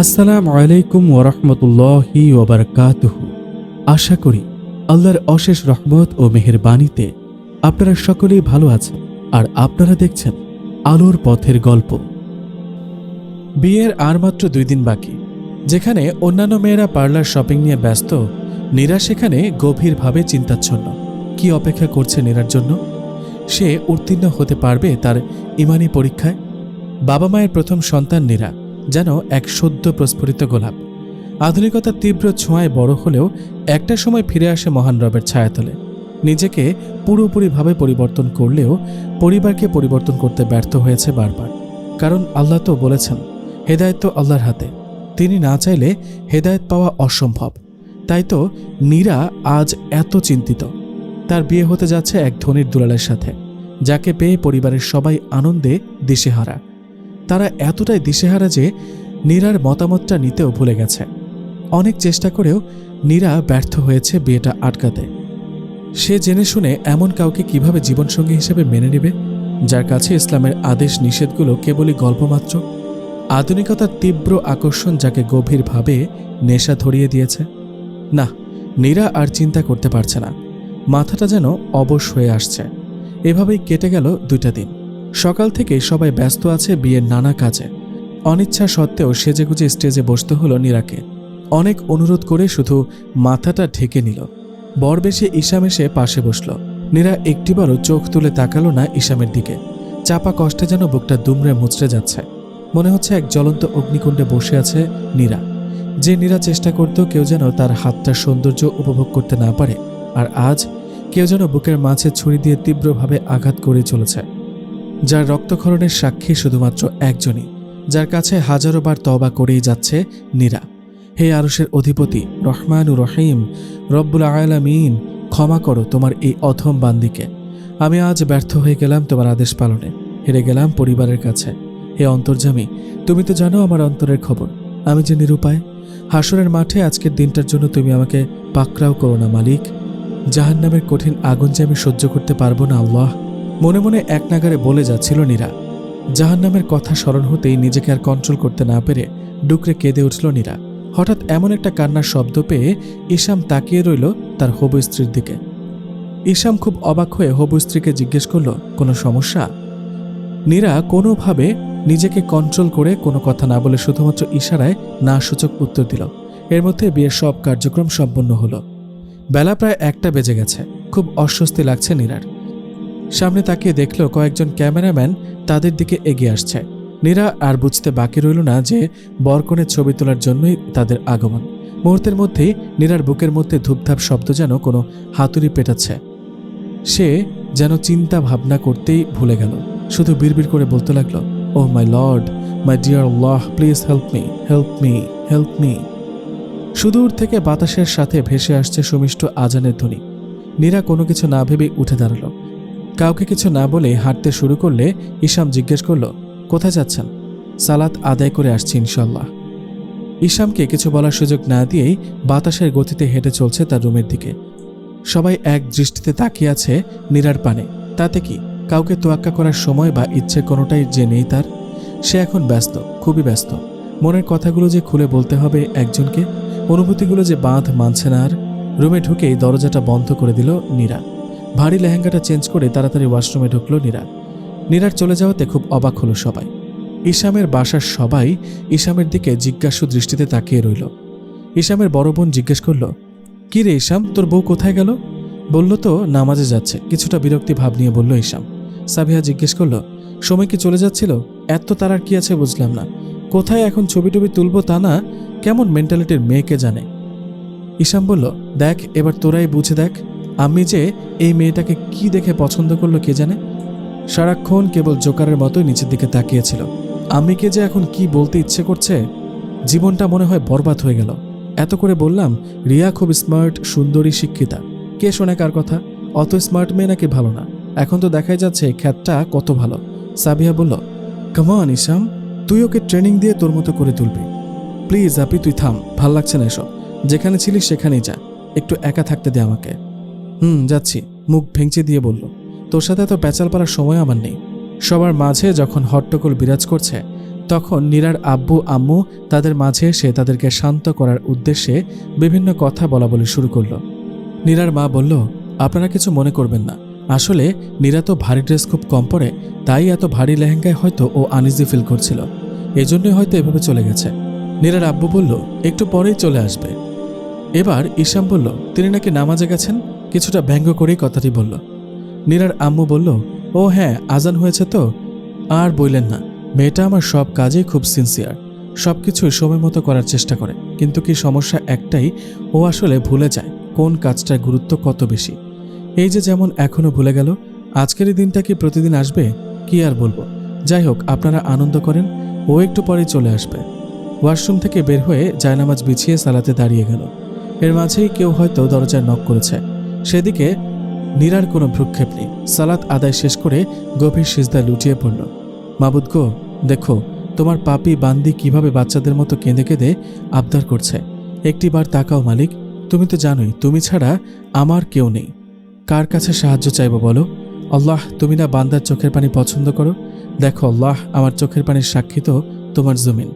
আসসালামু আলাইকুম ওরহমতুল্লাহি ওবরকাতুহু আশা করি আল্লাহর অশেষ রহমত ও মেহেরবাণীতে আপনারা সকলেই ভালো আছেন আর আপনারা দেখছেন আলোর পথের গল্প। বিয়ের আর মাত্র দুই দিন বাকি, যেখানে অন্যান্য মেয়েরা পার্লার শপিং নিয়ে ব্যস্ত, নীরা সেখানে গভীরভাবে চিন্তাচ্ছন্ন। কি অপেক্ষা করছে নীরার জন্য? সে উত্তীর্ণ হতে পারবে তার ইমানি পরীক্ষায়? বাবা মায়ের প্রথম সন্তান নীরা যেন এক সদ্য প্রস্ফুটিত গোলাপ। আধুনিকতার তীব্র ছোঁয়ায় বড় হলেও একটা সময় ফিরে আসে মহান রবের ছায়াতলে। নিজেকে পুরোপুরিভাবে পরিবর্তন করলেও পরিবারকে পরিবর্তন করতে ব্যর্থ হয়েছে বারবার। কারণ আল্লাহ তো বলেছেন, হেদায়ত তো আল্লাহর হাতে। তিনি না চাইলে হেদায়েত পাওয়া অসম্ভব। তাই তো নীরা আজ এত চিন্তিত। তার বিয়ে হতে যাচ্ছে এক ধনির দুলালের সাথে, যাকে পেয়ে পরিবারের সবাই আনন্দে দিশেহারা। তারা এতটাই দিশেহারা যে নীরার মতামতটা নিতেও ভুলে গেছে। অনেক চেষ্টা করেও নীরা ব্যর্থ হয়েছে বিয়েটা আটকাতে। সে জেনে শুনে এমন কাউকে কীভাবে জীবনসঙ্গী হিসেবে মেনে নেবে, যার কাছে ইসলামের আদেশ নিষেধগুলো কেবলই গল্পমাত্র, আধুনিকতার তীব্র আকর্ষণ যাকে গভীরভাবে নেশা ধরিয়ে দিয়েছে। না, নীরা আর চিন্তা করতে পারছে না। মাথাটা যেন অবশ হয়ে আসছে। এভাবেই কেটে গেল দুইটা দিন। সকাল থেকে সবাই ব্যস্ত আছে বিয়ের নানা কাজে। অনিচ্ছা সত্ত্বেও সেজেগুজে স্টেজে বসতে হলো নীরাকে। অনেক অনুরোধ করে শুধু মাথাটা ঢেকে নিল। বরবেশে ইসাম এসে পাশে বসল। নীরা একটিবারও চোখ তুলে তাকালো না ইসামের দিকে। চাপা কষ্টে যেন বুকটা দুমড়ে মুচড়ে যাচ্ছে। মনে হচ্ছে এক জ্বলন্ত অগ্নিকুণ্ডে বসে আছে নীরা। যে নীরা চেষ্টা করত কেউ যেন তার হাতটার সৌন্দর্য উপভোগ করতে না পারে, আর আজ কেউ যেন বুকের মাঝে ছুরি দিয়ে তীব্রভাবে আঘাত করে চলেছে। যার রক্তক্ষরণের সাক্ষী শুধুমাত্র একজনই, যার কাছে হাজারো বার তবা করেই যাচ্ছে নীরা। হে আরসের অধিপতি রহমানু রহিম, রব্বুল আয়ালামিন ক্ষমা করো তোমার এই অথম বান্দিকে। আমি আজ ব্যর্থ হয়ে গেলাম তোমার আদেশ পালনে, হেরে গেলাম পরিবারের কাছে। হে অন্তর্জামী তুমি তো জানো আমার অন্তরের খবর। আমি যে নিরুপায়, হাসরের মাঠে আজকের দিনটার জন্য তুমি আমাকে পাকড়াও করো না মালিক। জাহান্নামের কঠিন আগুন যে আমি সহ্য করতে পারব না আল্লাহ। মনে মনে এক নাগারে বলে যাচ্ছিল নীরা। জাহান্নামের কথা স্মরণ হতেই নিজেকে আর কন্ট্রোল করতে না পেরে ডুকরে কেঁদে উঠল নীরা। হঠাৎ এমন একটা কান্নার শব্দ পেয়ে ইসাম তাকিয়ে রইল তার হবু স্ত্রীর দিকে। ইসাম খুব অবাক হয়ে হবু স্ত্রীকে জিজ্ঞেস করল, কোনো সমস্যা? নীরা কোনোভাবে নিজেকে কন্ট্রোল করে কোনো কথা না বলে শুধুমাত্র ইশারায় না সূচক উত্তর দিল। এর মধ্যে বিয়ের সব কার্যক্রম সম্পন্ন হলো। বেলা প্রায় একটা বেজে গেছে। খুব অস্বস্তি লাগছে নীরার। সামনে তাকিয়ে দেখল কয়েকজন ক্যামেরাম্যান তাদের দিকে এগিয়ে আসছে। নীরা আর বুঝতে বাকি রইল না যে বরকনের ছবি তোলার জন্যই তাদের আগমন। মুহূর্তের মধ্যেই নীরার বুকের মধ্যে ধূপধাপ শব্দ যেন কোনো হাতুড়ি পেটাচ্ছে। সে যেন চিন্তা ভাবনা করতেই ভুলে গেল। শুধু বিড়বিড় করে বলতে লাগল O my Lord my dear Allah please help me help me help me সুদূর থেকে বাতাসের সাথে ভেসে আসছে সুমিষ্ট আজানের ধ্বনি। নীরা কোনো কিছু না ভেবে উঠে দাঁড়াল। কাউকে কিছু না বলে হাঁটতে শুরু করলে ইসাম জিজ্ঞেস করল, কোথায় যাচ্ছেন? সালাত আদায় করে আসছি ইনশাল্লাহ ইসামকে কিছু বলার সুযোগ না দিয়েই বাতাসের গতিতে হেঁটে চলছে তার রুমের দিকে। সবাই এক দৃষ্টিতে তাকিয়ে আছে নীরার পানে। তাতে কি, কাউকে তোয়াক্কা করার সময় বা ইচ্ছে কোনোটাই যে নেই তার? সে এখন ব্যস্ত, খুবই ব্যস্ত। মনের কথাগুলো যে খুলে বলতে হবে একজনকে, অনুভূতিগুলো যে বাঁধ মানছে না আর, রুমে ঢুকেই দরজাটা বন্ধ করে দিল নীরা। ভারী লেহেঙ্গাটা চেঞ্জ করে তাড়াতাড়ি ওয়াশরুমে ঢুকলো নীরা। নীরার চলে যাওয়াতে খুব অবাক হলো সবাই। ইসামের বাসার সবাই ইসামের দিকে জিজ্ঞাসু দৃষ্টিতে তাকিয়ে রইল। ইসামের বড় বোন জিজ্ঞেস করল, কি রে ইসাম তোর বউ কোথায় গেল? বলল তো, নামাজে যাচ্ছে। কিছুটা বিরক্তি ভাব নিয়ে বলল ইসাম সাবিহা জিজ্ঞেস করল, সময় কি চলে যাচ্ছিল? এত তারার কি আছে বুঝলাম না। কোথায় এখন ছবি টবি তুলবো তা না? কেমন মেন্টালিটির মেয়েকে জানে? ইসাম বলল, দেখ, এবার তোরাই বুঝে দেখ, আমি যে এই মেয়েটাকে কি দেখে পছন্দ করল কে জানে? সারাক্ষণ কেবল জোকারের মতোই নিচের দিকে তাকিয়েছিল। আম্মিকে যে এখন কি বলতে ইচ্ছে করছে? জীবনটা মনে হয় বরবাদ হয়ে গেল। এত করে বললাম, রিয়া খুব স্মার্ট, সুন্দরী, শিক্ষিতা। কে শোনে কার কথা? অত স্মার্ট মেয়ে নাকি ভালো না। এখন তো দেখাই যাচ্ছে খ্যাতটা কত ভালো। সাবিয়া বলল কমান ইসাম তুই ওকে ট্রেনিং দিয়ে তোর মতো করে তুলবি। প্লিজ আপি, তুই থাম, ভালো লাগছে না এসব। যেখানে ছিলিস সেখানেই যা, একটু একা থাকতে দে আমাকে। হুম, যাচ্ছি, মুখ ভেঙচে দিয়ে বলল। তোর সাথে এত প্যাচাল পাড়ার সময় আমার নেই। সবার মাঝে যখন হট্টগোল বিরাজ করছে, তখন নীরার আব্বু, আম্মু তাদের মাঝে এসে তাদেরকে শান্ত করার উদ্দেশ্যে বিভিন্ন কথা বলা বলি শুরু করল। নীরার মা বলল, আপনারা কিছু মনে করবেন না। আসলে নীরা তো ভারী ড্রেস খুব কম পরে, তাই এত ভারী লেহেঙ্গায় হয়তো ও আনইজি ফিল করছিল। এজন্যই হয়তো এভাবে চলে গেছে। নীরার আব্বু বলল, একটু পরেই চলে আসবে। এবার ঈশাম বলল, তিনি নাকি নামাজে গেছেন? কিছুটা ব্যঙ্গ করেই কথাটি বলল। নীরার আম্মু বলল, ও হ্যাঁ আজান হয়েছে তো? আর বললেন না, মেয়েটা আমার সব কাজেই খুব সিনসিয়ার সব কিছুই সময় মতো করার চেষ্টা করে, কিন্তু কি সমস্যা একটাই, ও আসলে ভুলে যায়, কোন কাজটার গুরুত্ব কত বেশি। এই যে যেমন এখনও ভুলে গেল, আজকের এই দিনটা কি প্রতিদিন আসবে? কি আর বলব? যাই হোক, আপনারা আনন্দ করেন, ও একটু পরেই চলে আসবে। ওয়াশরুম থেকে বের হয়ে জায়নামাজ বিছিয়ে সালাতে দাঁড়িয়ে গেল। এর মাঝেই কেউ হয়তো দরজায় নক করেছে। সেদিকে নীরার কোনো ভ্রুক্ষেপ নেই। সালাত আদায় শেষ করে গভীর সিজদায় লুটিয়ে পড়ল। মাবুদ গো, দেখো, তোমার পাপি বান্দি কীভাবে বাচ্চাদের মতো কেঁদে কেঁদে আবদার করছে। একটিবার তাকাও মালিক, তুমি তো জানোই, তুমি ছাড়া আমার কেউ নেই। কার কাছে সাহায্য চাইব বলো? আল্লাহ, তুমি না বান্দার চোখের পানি পছন্দ করো? দেখো, আল্লাহ আমার চোখের পানির সাক্ষী তো তোমার জমিন।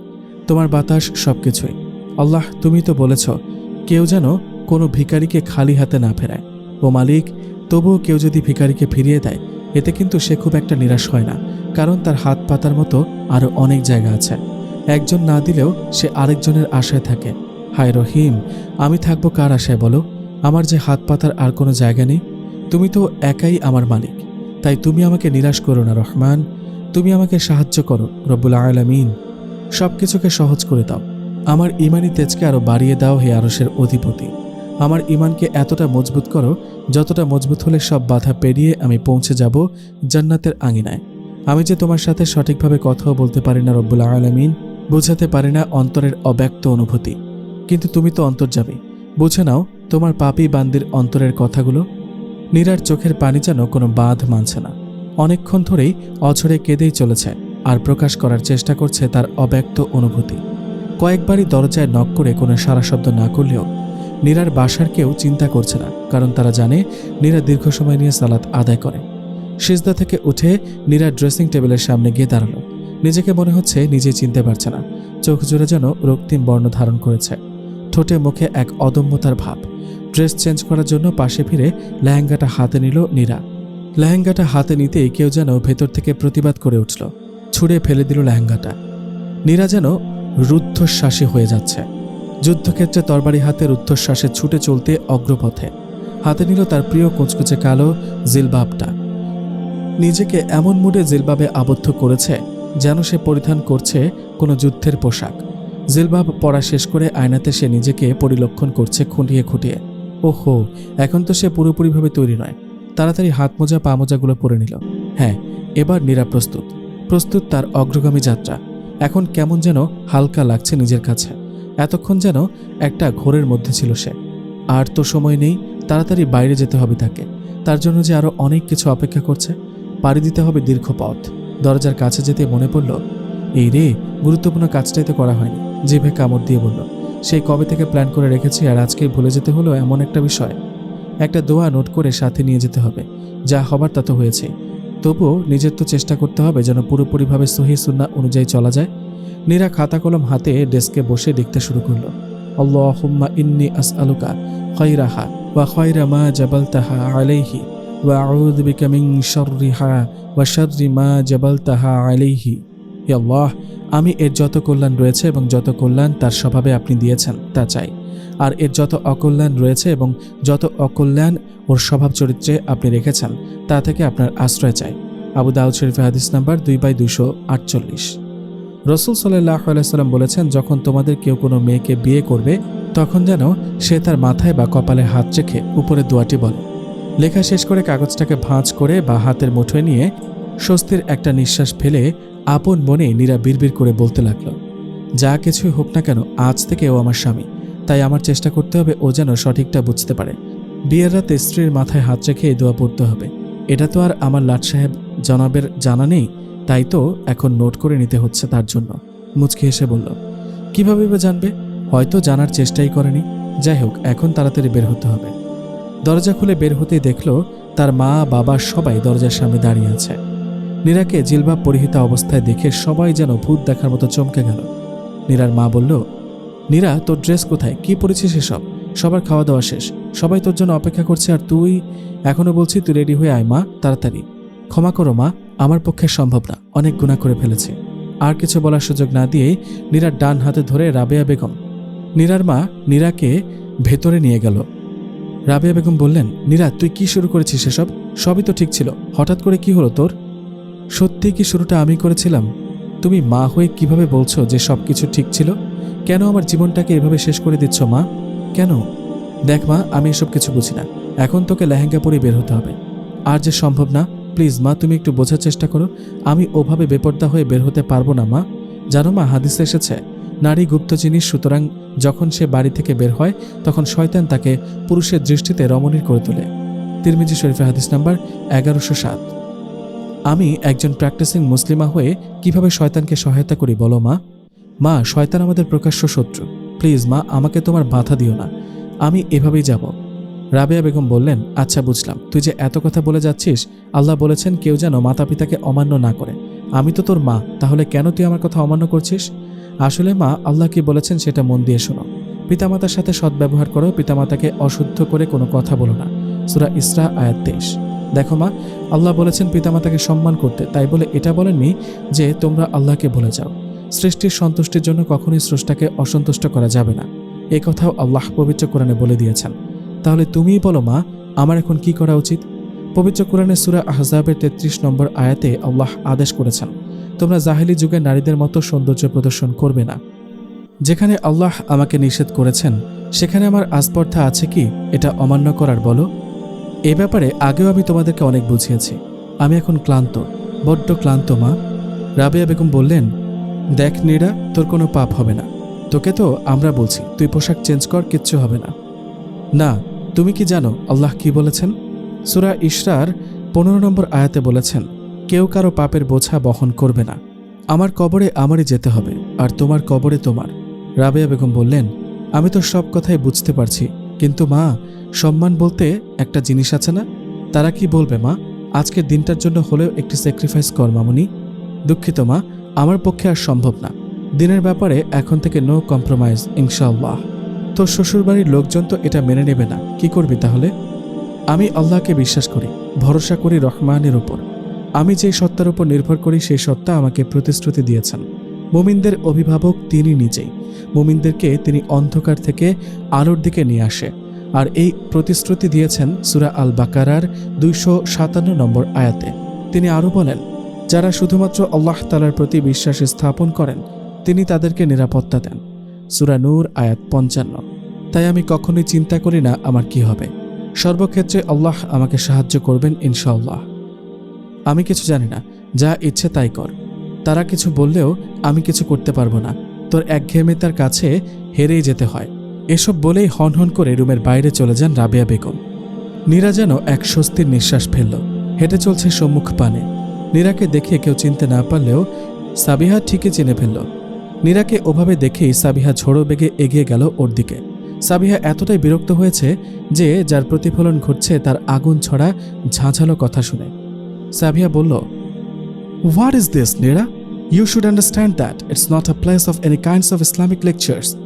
তোমার বাতাস সব কিছুই আল্লাহ, তুমি তো বলেছ কেউ যেন কোনো ভিখারিকে খালি হাতে না ফেরায়। ও মালিক, তবুও কেউ যদি ভিখারিকে ফিরিয়ে দেয়, এতে কিন্তু সে খুব একটা নিরাশ হয় না, কারণ তার হাত পাতার মতো আরও অনেক জায়গা আছে। একজন না দিলেও সে আরেকজনের আশায় থাকে। হায় রহিম, আমি থাকব কার আশায় বলো? আমার যে হাত পাতার আর কোনো জায়গা নেই? তুমি তো একাই আমার মালিক। তাই তুমি আমাকে নিরাশ করো না, রহমান। তুমি আমাকে সাহায্য করো, রব্বুল আলামিন। সব কিছুকে সহজ করে দাও। আমার ইমানি তেজকে আরও বাড়িয়ে দাও হে আরসের অধিপতি। আমার ইমানকে এতটা মজবুত করো, যতটা মজবুত হলে সব বাধা পেরিয়ে আমি পৌঁছে যাব জান্নাতের আঙিনায়। আমি যে তোমার সাথে সঠিকভাবে কথাও বলতে পারি না রব্বুল আলামিন, বোঝাতে পারি না অন্তরের অব্যক্ত অনুভূতি। কিন্তু তুমি তো অন্তর্যামী। বুঝে নাও, তোমার পাপি বান্দির অন্তরের কথাগুলো। নীরার চোখের পানি যেন কোনো বাঁধ মানছে না। অনেকক্ষণ ধরেই অঝরে কেঁদেই চলেছে, আর প্রকাশ করার চেষ্টা করছে তার অব্যক্ত অনুভূতি। কয়েকবারই দরজায় নক করে কোনো সারা শব্দ না করলেও নীরার বাসার কেউ চিন্তা করছে না, কারণ তারা জানে নীরা দীর্ঘ সময় নিয়ে সালাত আদায় করে। সিজদা থেকে উঠে নীরা ড্রেসিং টেবিলের সামনে গিয়ে দাঁড়াল। নিজেকে মনে হচ্ছে নিজে চিনতে পারছে না। চোখ জোরে যেন রক্তিম বর্ণ ধারণ করেছে। ঠোঁটে মুখে এক অদম্যতার ভাব। ড্রেস চেঞ্জ করার জন্য পাশে ফিরে লেহেঙ্গাটা হাতে নিল নীরা। লেহেঙ্গাটা হাতে নিতেই কেউ যেন ভেতর থেকে প্রতিবাদ করে উঠল। ছুঁড়ে ফেলে দিল লেহেঙ্গাটা। নীরা যেন রুদ্ধশ্বাসী হয়ে যাচ্ছে। যুদ্ধক্ষেত্রে তরবারি হাতে রুদ্ধশ্বাসে ছুটে চলতে অগ্রপথে। হাতে নিল তার প্রিয় কুচকুচে কালো জিলবাবটা। নিজেকে এমন মুডে জিলবাবে আবদ্ধ করেছে যেন সে পরিধান করছে কোনো যুদ্ধের পোশাক। জিলবাব পড়া শেষ করে আয়নাতে সে নিজেকে পরিলক্ষণ করছে খুঁটিয়ে খুঁটিয়ে। ওহো, এখন তো সে পুরোপুরিভাবে তৈরি নয়। তাড়াতাড়ি হাত মোজা পা মোজাগুলো পরে নিল। হ্যাঁ এবার নীরা প্রস্তুত। প্রস্তুত তার অগ্রগামী যাত্রা। এখন কেমন যেন হালকা লাগছে নিজের কাছে। এতক্ষণ যেন একটা ঘোরের মধ্যে ছিল সে। আর তো সময় নেই, তাড়াতাড়ি বাইরে যেতে হবে তাকে। তার জন্য যে আরও অনেক কিছু অপেক্ষা করছে, পাড়ি দিতে হবে দীর্ঘ পথ। দরজার কাছে যেতে মনে পড়ল, এই রে, গুরুত্বপূর্ণ কাজটাই তো করা হয়নি। জিভে কামড় দিয়ে বলল, সেই কবে থেকে প্ল্যান করে রেখেছি আর আজকে ভুলে যেতে হলো এমন একটা বিষয়? একটা দোয়া নোট করে সাথে নিয়ে যেতে হবে। যা হবার তা তো হয়েছে। তবুও নিজের তো চেষ্টা করতে হবে যেন পুরোপুরিভাবে সহি সুন্না অনুযায়ী চলা যায়। নীরা খাতা কলম হাতে ডেস্কে বসে লিখতে শুরু করল। আল্লাহুম্মা ইন্নি আসআলুকা খয়রাহা ওয়া খয়রা মা জাবালতাহা আলাইহি ওয়া আউযু বিকা মিন শাররিহা ওয়া শাররি মা জাবালতাহা আলাইহি। হে আল্লাহ, আমি এর যত কল্যাণ রয়েছে এবং যত কল্যাণ তার স্বভাবে আপনি দিয়েছেন, তা চাই। আর এর যত অকল্যাণ রয়েছে এবং যত অকল্যাণ ওর স্বভাব চরিত্রে আপনি রেখেছেন, তা থেকে আপনার আশ্রয় চাই। আবু দাউদ শরীফ হাদিস নাম্বার দুই বাই দুশো আটচল্লিশ। রসুল সাল্লাহ আলাইসাল্লাম বলেছেন, যখন তোমাদের কেউ কোনো মেয়েকে বিয়ে করবে, তখন যেন সে তার মাথায় বা কপালে হাত রেখে উপরে দোয়াটি বলে। লেখা শেষ করে কাগজটাকে ভাঁজ করে বা হাতের মুঠোয় নিয়ে স্বস্তির একটা নিঃশ্বাস ফেলে আপন মনে নীরা বিড়বিড় করে বলতে লাগল, যা কিছুই হোক না কেন, আজ থেকে ও আমার স্বামী। তাই আমার চেষ্টা করতে হবে ও যেন সঠিকটা বুঝতে পারে। বিয়ের রাতে স্ত্রীর মাথায় হাত রেখে এই দোয়া পড়তে হবে। এটা তো আর আমার লাট সাহেব জনাবের জানা নেই, তাই তো এখন নোট করে নিতে হচ্ছে তার জন্য। মুচকি হেসে বলল, কীভাবে বা জানবে? হয়তো জানার চেষ্টাই করেনি। যাই হোক, এখন তাড়াতাড়ি বের হতে হবে। দরজা খুলে বের হতেই দেখল, তার মা, বাবা সবাই দরজার সামনে দাঁড়িয়ে আছে। নীরাকে জিলবাব পরিহিতা অবস্থায় দেখে সবাই যেন ভূত দেখার মতো চমকে গেল। নীরার মা বলল নীরা, তোর ড্রেস কোথায়? কি পরেছিস এসব? সবার খাওয়া দাওয়া শেষ। সবাই তোর জন্য অপেক্ষা করছে আর তুই, এখনও বলছি তুই রেডি হয়ে আয় মা, তাড়াতাড়ি। ক্ষমা করো মা, আমার পক্ষে সম্ভব না। অনেক গুণা করে ফেলেছে। আর কিছু বলার সুযোগ না দিয়েই নীরার ডান হাতে ধরে রাবেয়া বেগম। নীরার মা নীরাকে ভেতরে নিয়ে গেল। রাবেয়া বেগম বললেন, নীরা, তুই কি শুরু করেছিস এসব? সবই তো ঠিক ছিল। হঠাৎ করে কি হলো তোর? সত্যি কি শুরুটা আমি করেছিলাম? তুমি মা হয়ে কীভাবে বলছো যে সব কিছু ঠিক ছিল? কেন আমার জীবনটাকে এভাবে শেষ করে দিচ্ছ, মা? কেন? দেখ, মা, আমি এসব কিছু বুঝি না। এখন তোকে লেহেঙ্গা পরে বের হতে হবে। আর যে সম্ভব না, প্লিজ, মা, তুমি একটু বোঝার চেষ্টা করো। আমি ওভাবে বেপর্দা হয়ে বের হতে পারব না, মা। জানো, মা, হাদিসে এসেছে, নারী গুপ্ত জিনিস, সুতরাং যখন সে বাড়ি থেকে বের হয়, তখন শয়তান তাকে পুরুষের দৃষ্টিতে রমণীর করে তোলে। তিরমিজি শরীফে হাদিস নাম্বার এগারোশো সাত। আমি একজন প্র্যাকটিসিং মুসলিমা হয়ে কীভাবে শয়তানকে সহায়তা করি, বলো, মা? মা, শয়তান আমাদের প্রকাশ্য শত্রু। প্লিজ মা, আমাকে তোমার বাধা দিও না। আমি এভাবেই যাব। রাবেয়া বেগম বললেন আচ্ছা বুঝলাম, তুই যে এত কথা বলে যাচ্ছিস, আল্লাহ বলেছেন কেউ যেন মাতা পিতাকে অমান্য না করে। আমি তো তোর মা, তাহলে কেন তুই আমার কথা অমান্য করছিস? আসলে মা, আল্লাহ কি বলেছেন সেটা মন দিয়ে শোনো। পিতামাতার সাথে সদ্ব্যবহার করো, পিতামাতাকে অশুদ্ধ করে কোনো কথা বলো না। সুরা ইসরা, আয়াত তেইশ। দেখো মা, আল্লাহ বলেছেন পিতামাতাকে সম্মান করতে, তাই বলে এটা বলেননি যে তোমরা আল্লাহকে ভুলে যাও। সৃষ্টির সন্তুষ্টির জন্য কখনোই স্রষ্টাকে অসন্তুষ্ট করা যাবে না। এ কথাও আল্লাহ পবিত্র কোরআনে বলে দিয়েছেন। তাহলে তুমিই বলো মা, আমার এখন কি করা উচিত? পবিত্র কোরআনে সুরা আহজাবের তেত্রিশ নম্বর আয়াতে আল্লাহ আদেশ করেছেন, তোমরা জাহেলি যুগে নারীদের মতো সৌন্দর্য প্রদর্শন করবে না। যেখানে আল্লাহ আমাকে নিষেধ করেছেন, সেখানে আমার আস্পর্ধা আছে কি, এটা অমান্য করার বলো। এ ব্যাপারে আগেও আমি তোমাদেরকে অনেক বুঝিয়েছি। আমি এখন ক্লান্ত, বড্ড ক্লান্ত মা। রাবেয়া বেগম বললেন দেখ নীরা, তোর কোনো পাপ হবে না। তোকে তো আমরা বলছি, তুই পোশাক চেঞ্জ কর, কিচ্ছু হবে না। না, তুমি কি জানো আল্লাহ কি বলেছেন? সুরা ইশরার পনেরো নম্বর আয়াতে বলেছেন, কেউ কারও পাপের বোঝা বহন করবে না। আমার কবরে আমারই যেতে হবে, আর তোমার কবরে তোমার। রাবেয়া বেগম বললেন, আমি তো সব কথাই বুঝতে পারছি, কিন্তু মা, সম্মান বলতে একটা জিনিস আছে না? তারা কি বলবে মা? আজকের দিনটার জন্য হলেও একটি স্যাক্রিফাইস কর মামুনি। দুঃখিত মা আমার পক্ষে আর সম্ভব না। দিনের ব্যাপারে এখন থেকে নো কম্প্রোমাইজ ইনশাআল্লাহ। তোর শ্বশুরবাড়ির লোকজন তো এটা মেনে নেবে না। কি করবি তাহলে? আমি আল্লাহকে বিশ্বাস করি, ভরসা করি রহমানের উপর। আমি যেই সত্তার উপর নির্ভর করি, সেই সত্তা আমাকে প্রতিশ্রুতি দিয়েছেন। মুমিনদের অভিভাবক তিনি নিজেই। মুমিনদেরকে তিনি অন্ধকার থেকে আলোর দিকে নিয়ে আসে। আর এই প্রতিশ্রুতি দিয়েছেন সুরা আল বাকারার দুইশো সাতান্ন নম্বর আয়াতে। তিনি আরও বলেন যারা শুধুমাত্র আল্লাহ তালার প্রতি বিশ্বাস স্থাপন করেন, তিনি তাদেরকে নিরাপত্তা দেন। সুরা নূর, আয়াত পঞ্চান্ন। তাই আমি কখনোই চিন্তা করি না আমার কি হবে। সর্বক্ষেত্রে আল্লাহ আমাকে সাহায্য করবেন ইনশাআল্লাহ। আমি কিছু জানি না, যা ইচ্ছে তাই কর। তারা কিছু বললেও আমি কিছু করতে পারব না। তোর একঘেয়েমিতার কাছে হেরেই যেতে হয়। এসব বলেই হনহন করে রুমের বাইরে চলে যান রাবেয়া বেগম। নীরা যেন এক স্বস্তির নিঃশ্বাস ফেলল। হেঁটে চলছে সম্মুখ পানে। নীরাকে দেখে কেউ চিনতে না পারলেও সাবিহা ঠিকই চিনে ফেলল। নীরাকে ওভাবে দেখেই সাবিহা ঝোড়ো বেগে এগিয়ে গেল ওর দিকে। সাবিহা এতটাই বিরক্ত হয়েছে যে যার প্রতিফলন ঘটছে তার আগুন ছড়া ঝাঁঝালো কথা শুনে। সাবিহা বলল what is this Nira? You should understand that it's not a place of any kinds of Islamic lectures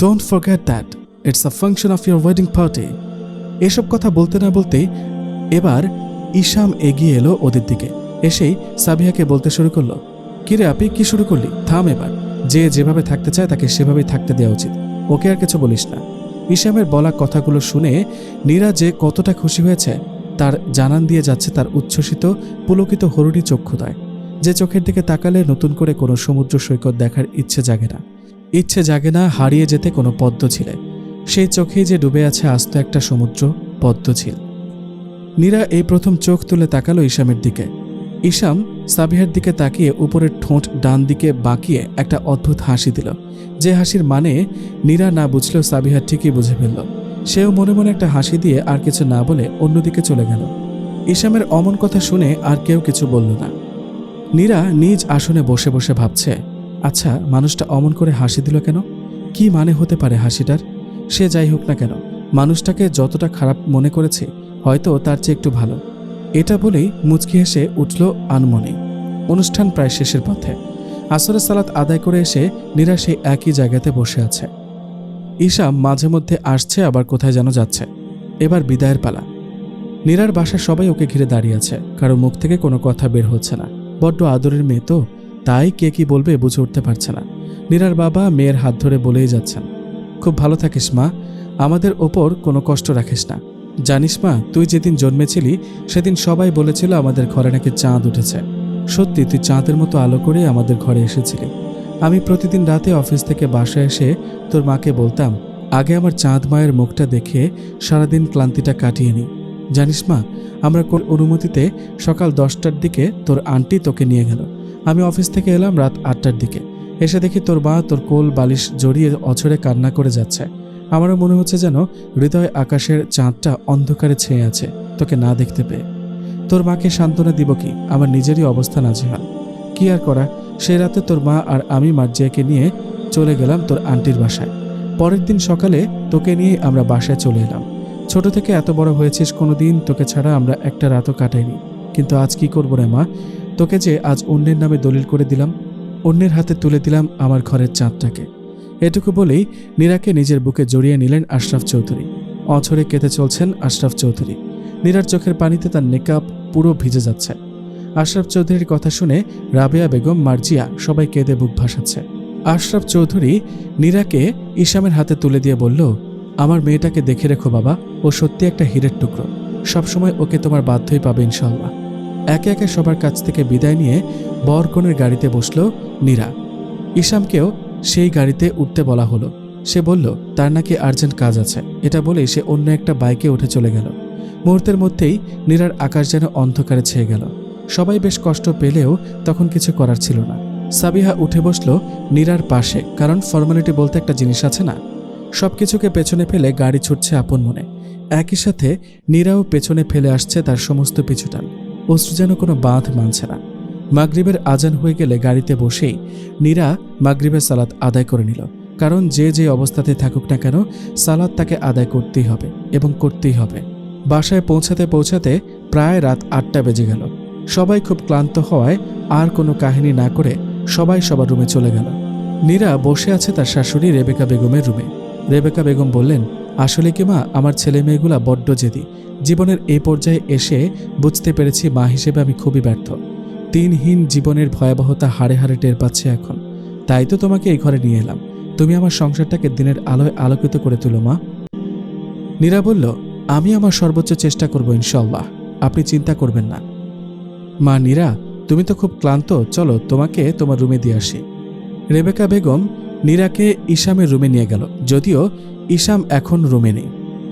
don't forget that it's a function of your wedding party এসব কথা বলতে না বলতেই এবার ইশাম এগিয়ে এলো ওদের দিকে। এসেই সাবিহাকে বলতে শুরু করল, কিরে আপি, কি শুরু করলি? থাম এবার। যে যেভাবে থাকতে চায় তাকে সেভাবেই থাকতে দেওয়া উচিত। ওকে আর কিছু বলিস না। ইশামের বলা কথাগুলো শুনে নীরা যে কতটা খুশি হয়েছে, তার জানান দিয়ে যাচ্ছে তার উচ্ছ্বসিত, পুলকিত হরুণী চক্ষুদয় যে চোখের দিকে তাকালে নতুন করে কোনো সমুদ্র সৈকত দেখার ইচ্ছে জাগে না। ইচ্ছে জাগে না হারিয়ে যেতে কোনো পদ্ম ছিলে। সেই চোখেই যে ডুবে আছে আস্ত একটা সমুদ্র পদ্ম ছিল নীরা এই প্রথম চোখ তুলে তাকালো ইশামের দিকে। ইশাম সাবিহার দিকে তাকিয়ে উপরের ঠোঁট ডান দিকে বাঁকিয়ে একটা অদ্ভুত হাসি দিল। যে হাসির মানে নীরা না বুঝলেও সাবিহার ঠিকই বুঝে ফেলল। সেও মনে মনে একটা হাসি দিয়ে আর কিছু না বলে অন্যদিকে চলে গেল। ইশামের অমন কথা শুনে আর কেউ কিছু বলল না। নীরা নিজ আসনে বসে বসে ভাবছে আচ্ছা মানুষটা অমন করে হাসি দিল কেন? কি মানে হতে পারে হাসিটার? সে যাই হোক না কেন, মানুষটাকে যতটা খারাপ মনে করেছে, হয়তো তার চেয়ে একটু ভালো। এটা বলেই মুচকি হেসে উঠল আনমনে। অনুষ্ঠান প্রায় শেষের পথে। আসরের সালাত আদায় করে এসে নীরা সেই একই জায়গাতে বসে আছে। ঈশাম মাঝে মধ্যে আসছে, আবার কোথায় যেন যাচ্ছে। এবার বিদায়ের পালা। নীরার বাসার সবাই ওকে ঘিরে দাঁড়িয়ে আছে। কারও মুখ থেকে কোনো কথা বের হচ্ছে না। বড্ড আদরের মেয়ে তো। তাই কে কি বলবে বুঝে উঠতে পারছে না। নীরার বাবা মেয়ের হাত ধরে বলেই যাচ্ছেন, খুব ভালো থাকিস মা। আমাদের ওপর কোনো কষ্ট রাখিস না। জানিস মা, তুই যেদিন জন্মেছিলি, সেদিন সবাই বলেছিল আমাদের ঘরে নাকি চাঁদ উঠেছে। সত্যি, তুই চাঁদের মতো আলো করে আমাদের ঘরে এসেছিলি। আমি প্রতিদিন রাতে অফিস থেকে বাসায় এসে তোর মাকে বলতাম, আগে আমার চাঁদ মায়ের মুখটা দেখে সারাদিন ক্লান্তিটা কাটিয়ে নিই জানিস মা, আমরা কোন অনুমতিতে সকাল দশটার দিকে তোর আন্টি তোকে নিয়ে গেল। আমি অফিস থেকে এলাম রাত আটটার দিকে। এসে দেখি তোর মা তোর কোল বালিশ জড়িয়ে অছরে কান্না করে যাচ্ছে। আমারও মনে হচ্ছে যেন হৃদয় আকাশের চাঁদটা অন্ধকারে ছেয়ে আছে, তোকে না দেখতে পেয়ে। তোর মাকে সান্ত্বনা দিব কি? আমার নিজেরই অবস্থা নাজেহাল। কি আর করা? সে রাতে তোর মা আর আমি মার্জিয়াকে নিয়ে চলে গেলাম তোর আন্টির বাসায়। পরের দিন সকালে তোকে নিয়ে আমরা বাসায় চলে এলাম। ছোট থেকে এত বড় হয়েছিস কোনোদিন, তোকে ছাড়া আমরা একটা রাতও কাটাইনি। কিন্তু আজ কি করব রে মা? তোকে যে আজ অন্যের নামে দলিল করে দিলাম, অন্যের হাতে তুলে দিলাম আমার ঘরের চাঁদটাকে। এটুকু বলেই নীরাকে নিজের বুকে জড়িয়ে নিলেন আশরাফ চৌধুরী। অছরে কেঁদে চলছেন আশরাফ চৌধুরী। নীরার চোখের পানিতে তার নেকাব পুরো ভিজে যাচ্ছে। আশরাফ চৌধুরীর কথা শুনে রাবেয়া বেগম, মার্জিয়া সবাই কেঁদে বুক ভাসাচ্ছে। আশরাফ চৌধুরী নীরাকে ইসামের হাতে তুলে দিয়ে বলল, আমার মেয়েটাকে দেখে রেখো বাবা, ও সত্যি একটা হীরের টুকরো। সবসময় ওকে তোমার বাধ্যই পাবে ইনশাল্লাহ একে একে সবার কাছ থেকে বিদায় নিয়ে বরকনের গাড়িতে বসল নীরা। ইসামকেও সেই গাড়িতে উঠতে বলা হলো। সে বলল, তার নাকি আর্জেন্ট কাজ আছে। এটা বলে সে অন্য একটা বাইকে উঠে চলে গেল। মুহূর্তের মধ্যেই নীরার আকাশ যেন অন্ধকারে ছেয়ে গেল। সবাই বেশ কষ্ট পেলেও তখন কিছু করার ছিল না। সাবিহা উঠে বসল নীরার পাশে, কারণ ফর্মালিটি বলতে একটা জিনিস আছে না? সবকিছুকে পেছনে ফেলে গাড়ি ছুটছে আপন মনে। একই সাথে নীরাও পেছনে ফেলে আসছে তার সমস্ত পিছুটান অশ্রু যেন কোনো বাঁধ মানছে না। মাগরিবের আজান হয়ে গেলে গাড়িতে বসেই নীরা মাগরিবের সালাত আদায় করে নিল। কারণ যে যে অবস্থাতে থাকুক না কেন সালাদ তাকে আদায় করতেই হবে এবং করতেই হবে। বাসায় পৌঁছাতে পৌঁছাতে প্রায় রাত আটটা বেজে গেল। সবাই খুব ক্লান্ত হওয়ায় আর কোনো কাহিনী না করে সবাই সবার রুমে চলে গেল। নীরা বসে আছে তার শাশুড়ি রেবেকা বেগমের রুমে। রেবেকা বেগম বললেন, আসলে কি মা, আমার ছেলে মেয়েগুলা বড্ড জেদি। জীবনের এই পর্যায়ে এসে বুঝতে পেরেছি মা হিসেবে আমি খুবই ব্যর্থ। দিনহীন জীবনের ভয়াবহতা হাড়ে হাড়ে টের পাচ্ছে এখন। তাই তো তোমাকে এই ঘরে নিয়ে এলাম। তুমি আমার সংসারটাকে দিনের আলোয় আলোকিত করে তুলো, মা। নীরা বলল, আমি আমার সর্বোচ্চ চেষ্টা করব ইনশাল্লাহ আপনি চিন্তা করবেন না। মা, নীরা, তুমি তো খুব ক্লান্ত। চলো, তোমাকে তোমার রুমে দিয়ে আসি। রেবেকা বেগম নীরাকে ইসামের রুমে নিয়ে গেল। যদিও ইসাম এখন রুমে নেই।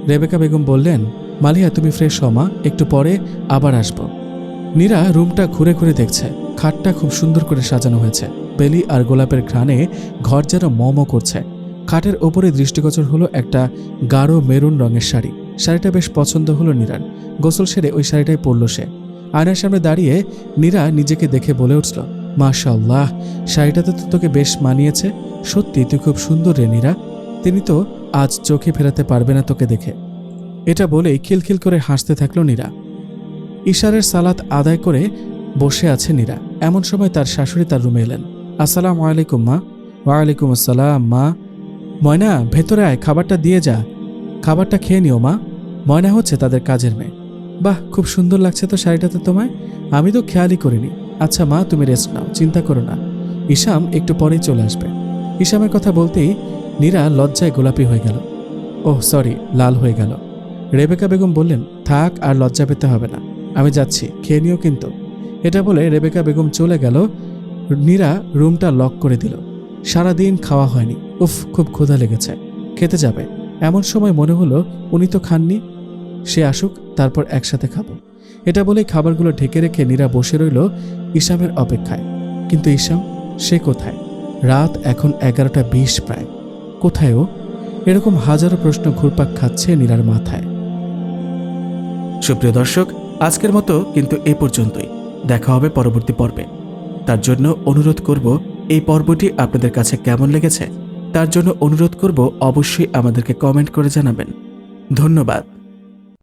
রেবেকা বেগম বললেন, মালিয়া, তুমি ফ্রেশ হও, মা। একটু পরে আবার আসব। নীরা রুমটা ঘুরে ঘুরে দেখছে। খাটটা খুব সুন্দর করে সাজানো হয়েছে। বেলি আর গোলাপের ঘ্রাণে ঘর যেন মম করছে। খাটের ওপরে দৃষ্টিগোচর হলো একটা গাঢ় মেরুন রঙের শাড়ি। শাড়িটা বেশ পছন্দ হলো নীরার। গোসল সেরে ওই শাড়িটাই পরল সে। আয়নার সামনে দাঁড়িয়ে নীরা নিজেকে দেখে বলে উঠল মাশাল্লাহ শাড়িটাতে তো তোকে বেশ মানিয়েছে। সত্যি, তুই খুব সুন্দর রে নীরা। তিনি তো আজ চোখে ফেরাতে পারবে না তোকে দেখে। এটা বলেই খিলখিল করে হাসতে থাকল নীরা। ইশারের সালাত আদায় করে বসে আছে নীরা। এমন সময় তার শাশুড়ি তার রুমে এলেন। আসসালাম আলাইকুম, মা। ওয়ালাইকুম আসসালাম, মা। ময়না, ভেতরে আয়, খাবারটা দিয়ে যা। খাবারটা খেয়ে নিও, মা। ময়না হচ্ছে তাদের কাজের মেয়ে। বাহ, খুব সুন্দর লাগছে তো শাড়িটাতে তোমায়। আমি তো খেয়ালই করিনি। আচ্ছা মা, তুমি রেস্ট নাও, চিন্তা করো না। ইসাম একটু পরেই চলে আসবে। ইসামের কথা বলতেই নীরা লজ্জায় গোলাপি হয়ে গেল। ওহ, সরি, লাল হয়ে গেল। রেবেকা বেগম বললেন, থাক, আর লজ্জা পেতে হবে না। আমি যাচ্ছি, খেয়ে নিও কিন্তু। এটা বলে রেবেকা বেগম চলে গেল। নীরা রুমটা লক করে দিল। সারাদিন খাওয়া হয়নি। উফ, খুব ক্ষুধা লেগেছে। খেতে যাবে। এমন সময় মনে হলো, উনি তো খাননি। সে আসুক, তারপর একসাথে খাব। এটা বলে খাবারগুলো ঢেকে রেখে নীরা বসে রইল ইসামের অপেক্ষায়। কিন্তু ইসাম সে কোথায়? রাত এখন এগারোটা বিশ প্রায়। কোথায় ও? এরকম হাজারো প্রশ্ন ঘুরপাক খাচ্ছে নীরার মাথায়। সুপ্রিয় দর্শক আজকের মতো কিন্তু এ পর্যন্তই। দেখা হবে পরবর্তী পর্বে। তার জন্য অনুরোধ করব, এই পর্বটি আপনাদের কাছে কেমন লেগেছে? তার জন্য অনুরোধ করব, অবশ্যই আমাদেরকে কমেন্ট করে জানাবেন। ধন্যবাদ।